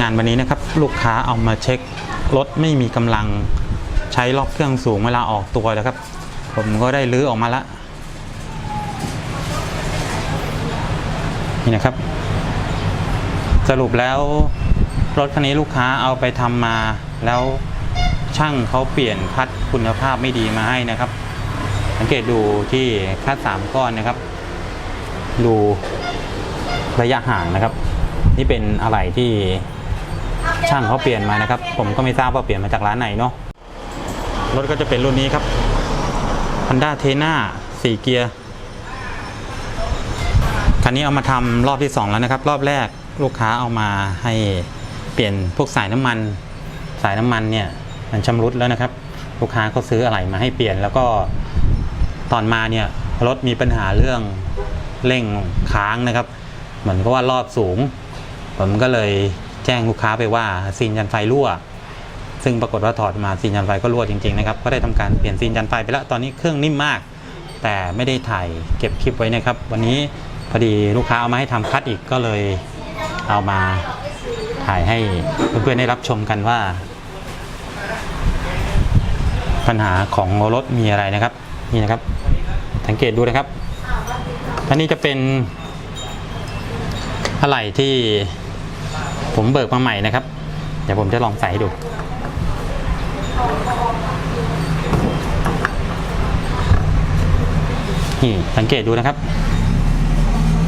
งานวันนี้นะครับลูกค้าเอามาเช็ครถไม่มีกำลังใช้รอบเครื่องสูงเวลาออกตัวนะครับ ผมก็ได้ลื้อออกมาละนี่นะครับ สรุปแล้วรถคันนี้ลูกค้าเอาไปทำมาแล้วช่างเขาเปลี่ยนคัดคุณภาพไม่ดีมาให้นะครับ สังเกตดูที่คัดสามก้อนนะครับ ดูระยะห่างนะครับ นี่เป็นอะไรที่ ช่างเขาเปลี่ยนมานะครับ ผมก็ไม่ทราบว่าเปลี่ยนมาจากร้านไหนเนาะรถก็จะเป็นรุ่นนี้ครับ Honda t e n a 4 เกียร์คันนี้เอามาทำรอบที่ 2 แล้วนะครับ รอบแรกลูกค้าเอามาให้เปลี่ยนพวกสายน้ำมัน สายน้ำมันเนี่ยมันชำรุดแล้วนะครับ ลูกค้าก็ซื้ออะไรมาให้เปลี่ยนแล้วก็ตอนมาเนี่ยรถมีปัญหาเรื่องเร่งค้างนะครับ เหมือนกับว่ารอบสูง ผมก็เลย แจ้งลูกค้าไปว่าซีนยันไฟรั่ว ซึ่งปรากฏว่าถอดมาซีนยันไฟก็รั่วจริงๆนะครับก็ได้ทำการเปลี่ยนซีนยันไฟไปแล้วตอนนี้เครื่องนิ่มมาก แต่ไม่ได้ถ่ายเก็บคลิปไว้นะครับ วันนี้พอดีลูกค้าเอามาให้ทำคัดอีกก็เลยเอามาถ่ายให้เพื่อนๆได้รับชมกันว่า ปัญหาของรถมีอะไรนะครับนี่นะครับ สังเกตดูนะครับอันนี้จะเป็นอะไรที่ ผมเบิกมาใหม่นะครับ เดี๋ยวผมจะลองใส่ให้ดู นี่สังเกตดูนะครับ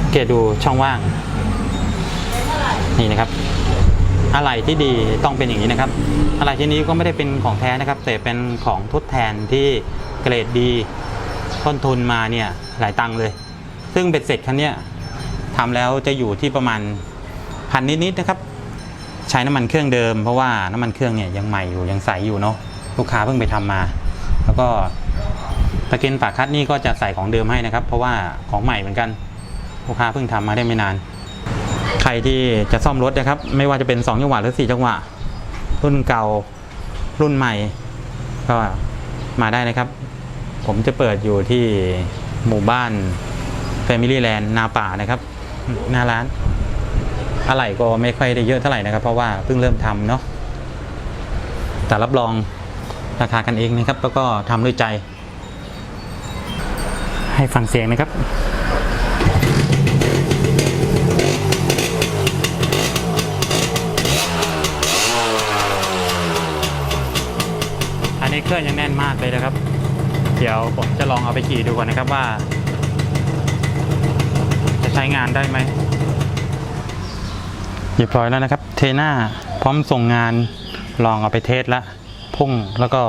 สังเกตดูช่องว่าง นี่นะครับ อะไรที่ดีต้องเป็นอย่างนี้นะครับ อะไรที่นี้ก็ไม่ได้เป็นของแท้นะครับ แต่เป็นของทดแทนที่เกรดดีต้นทุนมาเนี่ยหลายตังค์เลย ซึ่งเบ็ดเสร็จคันเนี้ยทำแล้วจะอยู่ที่ประมาณพันนิดๆนะครับ ช้น้ำมันเครื่องเดิม เพราะว่าน้ำมันเครื่องเนี่ยยังใหม่อยู่ยังใสอยู่เนาะลูกค้าเพิ่งไปทำมา แล้วก็ตะเกียงปากคัดนี่ก็จะใส่ของเดิมให้นะครับ เพราะว่าของใหม่เหมือนกันลูกค้าเพิ่งทำมาได้ไม่นาน ใครที่จะซ่อมรถนะครับ ไม่ว่าจะเป็น2จังหวะหรือ4จังหวะ รุ่นเก่ารุ่นใหม่ ก็มาได้นะครับ ผมจะเปิดอยู่ที่หมู่บ้าน Family Land นาป่านะครับ หน้าร้าน อะไรก็ไม่ค่อยได้เยอะเท่าไหร่นะครับ เพราะว่าเพิ่งเริ่มทำเนาะแต่รับรองราคากันเองนะครับ แล้วก็ทำด้วยใจ ให้ฟังเสียงนะครับอันนี้เครื่องยังแน่นมากเลยนะครับ เดี๋ยวผมจะลองเอาไปขี่ดูก่อนนะครับว่า จะใช้งานได้ไหม เรียบร้อยแล้วนะครับ เทน่าพร้อมส่งงานลองเอาไปเทสละพุ่งแล้วก็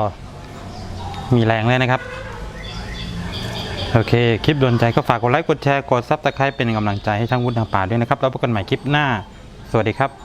มีแรงเลยนะครับ โอเค คลิปโดนใจก็ฝากกดไลค์ กดแชร์ กดซับสไครป์เป็นกำลังใจให้ช่างวุฒิทาป่าด้วยนะครับ แล้วพบกันใหม่คลิปหน้า สวัสดีครับ